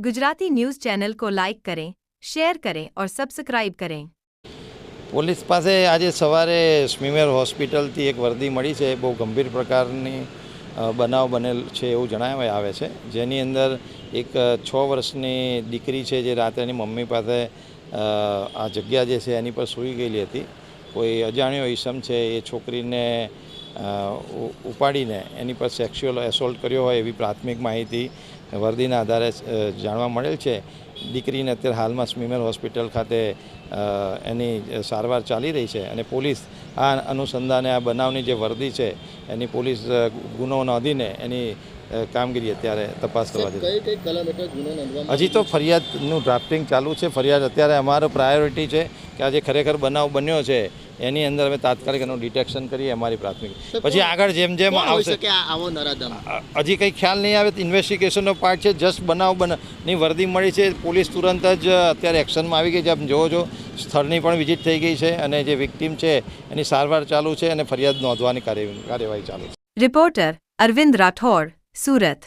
Gujarati news channel को like करें share करें और सब्सक्राइब करें પોલીસ પાસે આજે સવારે સ્મીમેર હોસ્પિટલથી એક વર્દી મળી છે બહુ ગંભીર પ્રકારની અ, બનાવ બનેલ છે એવું જણાવવામાં આવે છે જેની અંદર એક અ, છ વર્ષની દીકરી છે જે રાત્રે એની મમ્મી પાસે અ, આ જગ્યા જે છે એની પર સૂઈ ગયેલી હતી કોઈ અજાણ્યો ઈસમ છે એ છોકરીને અ, ઉ- ઉપાડીને એની પર સેક્સ્યુઅલ એસોલ્ટ કર્યો હોય એવી પ્રાથમિક માહિતી વર્દીના આધારે જાણવા મળેલ છે. દીકરીને અત્યારે હાલમાં સ્મીમેર હોસ્પિટલ ખાતે એની સારવાર ચાલી રહી છે અને પોલીસ આ અનુસંધાને આ બનાવની જે વર્દી છે એની પોલીસ ગુનો નોંધીને એની કામગીરી અત્યારે તપાસ કરવા જઈ હજી તો ફરિયાદનું ડ્રાફ્ટિંગ ચાલુ છે. ફરિયાદ અત્યારે અમારો પ્રાયોરિટી છે કે આ જે ખરેખર બનાવ બન્યો છે એની અંદર અમે તાત્કાલિક એનું ડિટેક્શન કરીએ અમારી પ્રાથમિક. પછી આગળ જેમ જેમ આવશે હજી કંઈ ખ્યાલ નહીં આવે ઇન્વેસ્ટિગેશનનો પાર્ટ છે જસ્ટ બનાવની વર્દી મળી છે. પોલીસ તુરંત જ અત્યારે એક્શનમાં આવી ગઈ છે. આપ જોવો છો સ્થળની પણ વિઝિટ થઈ ગઈ છે અને જે વિક્ટીમ છે એની સારવાર ચાલુ છે અને ફરિયાદ નોંધવાની કાર્યવાહી ચાલુ છે. રિપોર્ટર અરવિંદ રાઠોડ સુરત